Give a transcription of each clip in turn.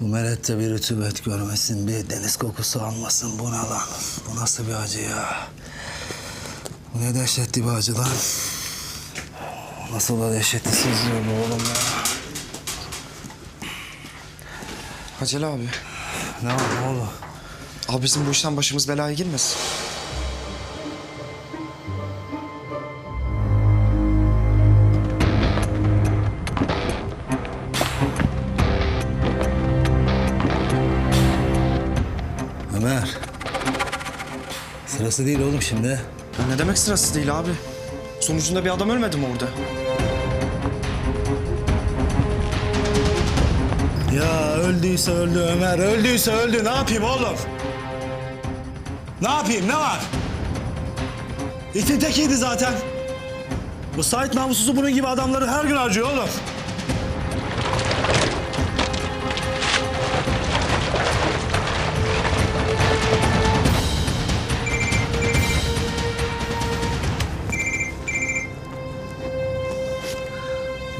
Bu melette bir rütubet görmesin, bir deniz kokusu almasın. Bu ne lan? Bu nasıl bir acı ya? Bu ne dehşetli bir acı lan? Nasıl da dehşetli sızlıyor bu oğlum ya? Acele abi. Ne var ne oldu? Abi bizim bu işten başımız belaya girmesin. Ömer. Sırası değil oğlum şimdi. Ya ne demek sırası değil abi? Sonucunda bir adam ölmedi mi orada? Ya öldüyse öldü Ömer, öldüyse öldü. Ne yapayım oğlum? Ne yapayım, ne var? İtin tekiydi zaten. Bu Sait namussuzu bunun gibi adamları her gün harcıyor oğlum.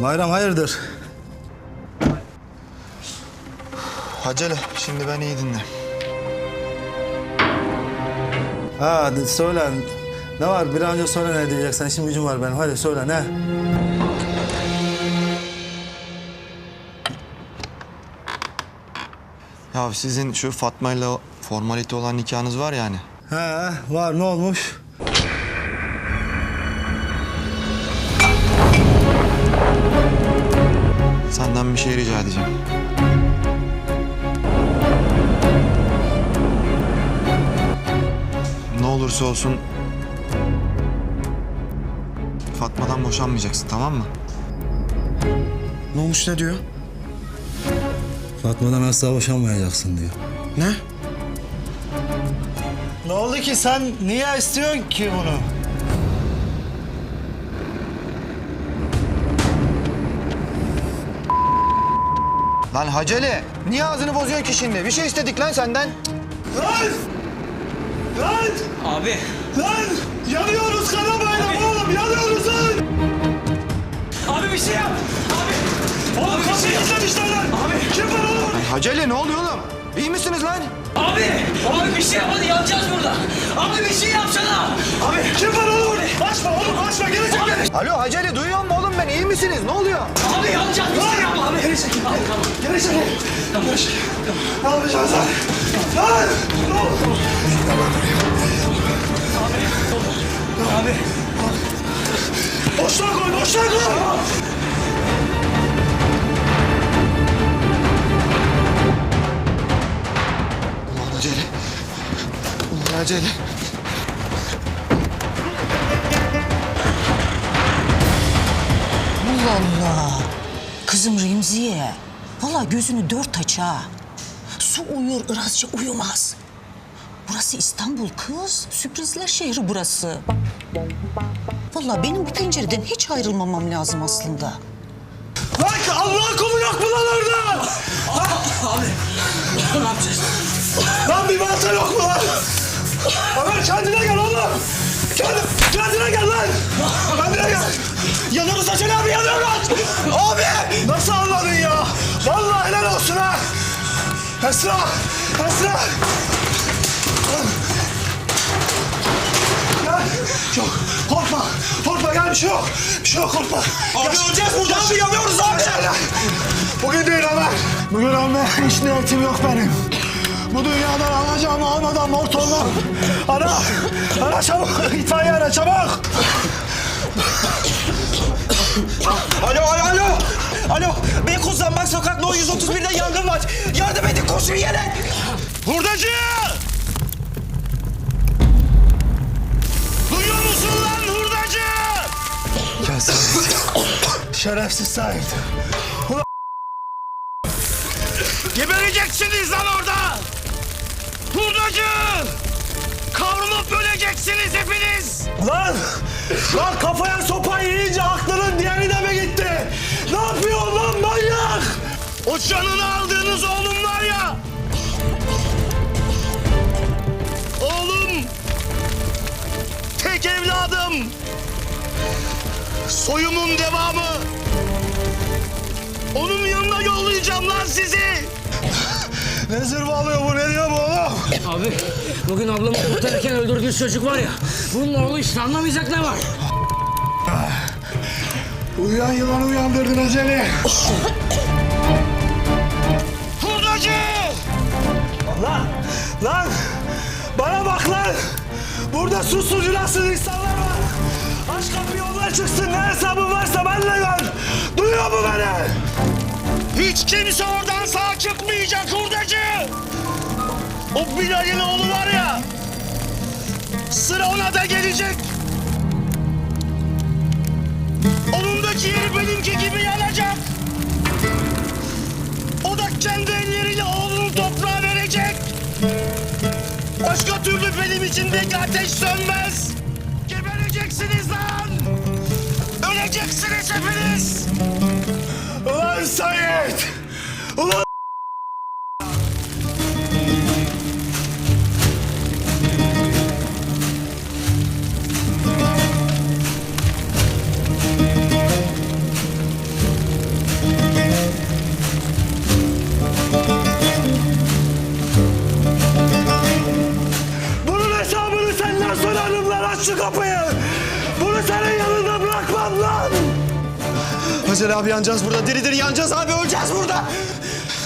Bayram hayırdır? Acele. Şimdi ben iyi dinle. Ha söyle. Ne var? Bir an önce söyle ne diyeceksen. Şimdi gücüm var benim. Hadi söyle ne? Ya sizin şu Fatma ile formalite olan nikahınız var yani. He var ne olmuş? Bir şey rica edeceğim. Ne olursa olsun Fatma'dan boşanmayacaksın tamam mı? Ne olmuş ne diyor? Fatma'dan asla boşanmayacaksın diyor. Ne? Ne oldu ki sen niye istiyorsun ki bunu? Lan Haceli niye ağzını bozuyorsun ki şimdi? Bir şey istedik lan senden. Lan! Lan! Abi. Lan! Yanıyoruz Karabayram oğlum yanıyoruz lan! Abi bir şey yap. Abi. Oğlum kapıyı izlemişler lan! Abi! Kim var oğlum? Haceli ne oluyor oğlum? İyi misiniz lan? Abi. Abi bir şey yap hadi yanacağız burada. Abi bir şey yapsana. Abi. Kim var oğlum? Açma oğlum açma çekil! Alo Haceli duyuyor musun oğlum ben? İyi misiniz? Ne oluyor? Abi yanacağız şey yap abi. Geri çekil. Abi tamam. Geri çekil! Ne yapacağız lan? Lan! Ne olur? Abi. Boşluğa koy boşluğa koy! Ulan Haceli. Ulan Haceli. Allah Allah. Kızım Remziye. Valla gözünü dört aç ha. Su uyur, Irazca uyumaz. Burası İstanbul kız. Sürprizler şehri burası. Valla benim bu pencereden hiç ayrılmamam lazım aslında. Lan Allah kulu yok mu lan orada? Abi. Ne yapacağız? Lan bir balta yok mu lan? Ömer kendine gel oğlum. Kendi, kendine gel lan. Kendine gel. Yanımızda Celal abi yanıyoruz. Abi. Nasıl anladın ya? Vallahi helal olsun ha. Esra. Esra. Gel. Yok. Korkma. Korkma gel bir şey yok. Bir şey yok korkma. Abi öleceğiz burada. Abi yanıyoruz abi. Bugün değil Ömer. Bugün ölme hiç niyetim yok benim. Bu dünyadan alacağımı almadan mort olmam. Ara. Ara çabuk. İtfaiye ara çabuk. Alo alo alo. Alo. Beykoz Zambak Sokak No 131'de yangın var. Yardım edin koşun yere. Hurdacı! Duyuyor musun lan hurdacı? Sen. Şerefsiz Sait. Gebereceksiniz lan orada! Hurdacı! Kavrulup öleceksiniz hepiniz! Lan! Lan kafaya sopayı O canını aldığınız oğlum var ya! Oğlum! Tek evladım! Soyumun devamı! Onun yanına yollayacağım lan sizi! Ne zırvalıyor bu ne diyor bu oğlum? Abi bugün ablamı kurtarırken öldürdüğü çocuk var ya. Bunun oğlu işte anlamayacak ne var? Uyuyan yılanı uyandırdın Acele. Lan! Lan! Bana bak lan! Burada susuz günahsız insanlar var. Aç kapıyı onlar çıksın. Ne hesabın varsa benimle gör. Duyuyor mu beni? Hiç kimse oradan sağ çıkmayacak hurdacı! O Bilal'in oğlu var ya... Sıra ona da gelecek. Onun da ciğeri benimki gibi yanacak. O da kendi Başka türlü benim içimdeki ateş sönmez. Gebereceksiniz lan! Öleceksiniz hepiniz! Ulan Sayit! Ulan kapıyı! Bunu senin yanında bırakmam lan! Acele abi yanacağız burada. Diri diri yanacağız abi. Öleceğiz burada.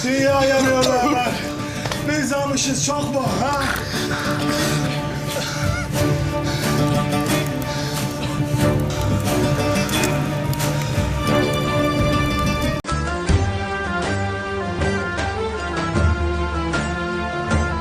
Dünya yanıyor Ömer. Biz almışız çok mu ha?